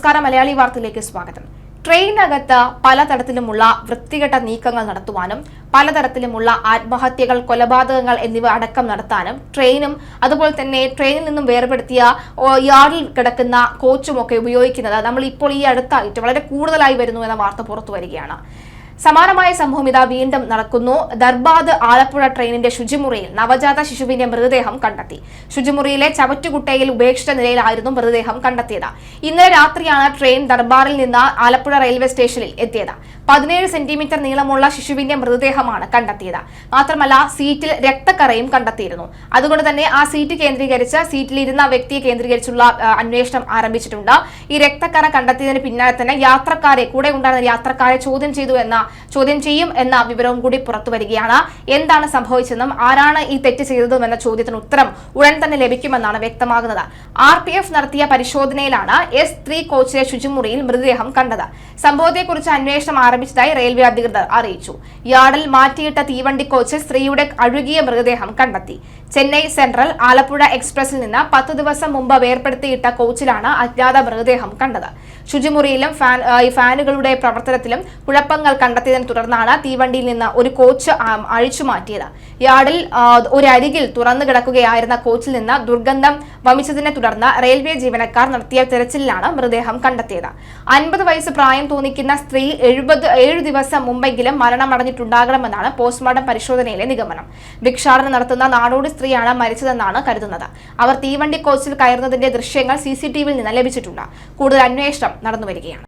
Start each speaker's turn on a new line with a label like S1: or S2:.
S1: നമസ്കാരം. മലയാളി വാർത്തയിലേക്ക് സ്വാഗതം. ട്രെയിനകത്ത് പലതരത്തിലുമുള്ള വൃത്തികെട്ട നീക്കങ്ങൾ നടത്തുവാനും പലതരത്തിലുമുള്ള ആത്മഹത്യകൾ കൊലപാതകങ്ങൾ എന്നിവ അടക്കം നടത്താനും ട്രെയിനും അതുപോലെ തന്നെ ട്രെയിനിൽ നിന്നും വേർപെടുത്തിയ യാർഡിൽ കിടക്കുന്ന കോച്ചുമൊക്കെ ഉപയോഗിക്കുന്നത് നമ്മൾ ഇപ്പോൾ ഈ അടുത്തായിട്ട് വളരെ കൂടുതലായി വരുന്നു എന്ന വാർത്ത പുറത്തു വരികയാണ്. സമാനമായ സംഭവം ഇതാ വീണ്ടും നടക്കുന്നു. ദർബാദ് ആലപ്പുഴ ട്രെയിനിന്റെ ശുചിമുറിയിൽ നവജാത ശിശുവിന്റെ മൃതദേഹം കണ്ടെത്തി. ശുചിമുറിയിലെ ചവറ്റുകുട്ടയിൽ ഉപേക്ഷിച്ച നിലയിലായിരുന്നു മൃതദേഹം കണ്ടെത്തിയത്. ഇന്നലെ രാത്രിയാണ് ട്രെയിൻ ദർബാറിൽ നിന്ന് ആലപ്പുഴ റെയിൽവേ സ്റ്റേഷനിൽ എത്തിയത്. പതിനേഴ് സെന്റിമീറ്റർ നീളമുള്ള ശിശുവിന്റെ മൃതദേഹമാണ് കണ്ടെത്തിയത്. മാത്രമല്ല സീറ്റിൽ രക്തക്കറയും കണ്ടെത്തിയിരുന്നു. അതുകൊണ്ട് തന്നെ ആ സീറ്റ് കേന്ദ്രീകരിച്ച് സീറ്റിലിരുന്ന വ്യക്തിയെ കേന്ദ്രീകരിച്ചുള്ള അന്വേഷണം ആരംഭിച്ചിട്ടുണ്ട്. ഈ രക്തക്കറ കണ്ടെത്തിയതിന് പിന്നാലെ തന്നെ യാത്രക്കാരെ കൂടെ ഉണ്ടായിരുന്ന യാത്രക്കാരെ ചോദ്യം ചെയ്തു എന്ന ചോദ്യം ചെയ്യും എന്ന വിവരവും കൂടി പുറത്തു വരികയാണ്. എന്താണ് സംഭവിച്ചതെന്നും ആരാണ് ഈ തെറ്റ് ചെയ്തതും എന്ന ചോദ്യത്തിന് ഉത്തരം ഉടൻ തന്നെ ലഭിക്കുമെന്നാണ് വ്യക്തമാകുന്നത്. ആർ പി എഫ് നടത്തിയ പരിശോധനയിലാണ് എസ് ത്രീ കോച്ചിലെ ശുചിമുറിയിൽ മൃതദേഹം കണ്ടത്. സംഭവത്തെക്കുറിച്ച് അന്വേഷണം ആരംഭിച്ചതായി റെയിൽവേ അധികൃതർ അറിയിച്ചു. യാർഡിൽ മാറ്റിയിട്ട തീവണ്ടി കോച്ച് സ്ത്രീയുടെ അഴുകിയ മൃതദേഹം കണ്ടെത്തി. ചെന്നൈ സെൻട്രൽ ആലപ്പുഴ എക്സ്പ്രസിൽ നിന്ന് പത്ത് ദിവസം മുമ്പ് വേർപ്പെടുത്തിയിട്ട കോച്ചിലാണ് അജ്ഞാത മൃതദേഹം കണ്ടത്. ശുചിമുറിയിലും ഫാനുകളുടെ പ്രവർത്തനത്തിലും കുഴപ്പങ്ങൾ കണ്ടെത്തിയതിനെ തുടർന്നാണ് തീവണ്ടിയിൽ നിന്ന് ഒരു കോച്ച് അഴിച്ചു മാറ്റിയത്. യാർഡിൽ ഒരരികിൽ തുറന്നു കിടക്കുകയായിരുന്ന കോച്ചിൽ നിന്ന് ദുർഗന്ധം വമിച്ചതിനെ തുടർന്ന് റെയിൽവേ ജീവനക്കാർ നടത്തിയ തെരച്ചിലിലാണ് മൃതദേഹം കണ്ടെത്തിയത്. അൻപത് വയസ്സ് പ്രായം തോന്നിക്കുന്ന സ്ത്രീ എഴുപത് ഏഴു ദിവസം മുമ്പെങ്കിലും മരണമടഞ്ഞിട്ടുണ്ടാകണമെന്നാണ് പോസ്റ്റ്മോർട്ടം പരിശോധനയിലെ നിഗമനം. ഭിക്ഷാടനം നടത്തുന്ന നാടോടി സ്ത്രീയാണ് മരിച്ചതെന്നാണ് കരുതുന്നത്. അവർ തീവണ്ടി കോച്ചിൽ കയറുന്നതിന്റെ ദൃശ്യങ്ങൾ സി സി ടി വിയിൽ നിന്ന് ലഭിച്ചിട്ടുണ്ട്. കൂടുതൽ അന്വേഷണം നടന്നുവരികയാണ്.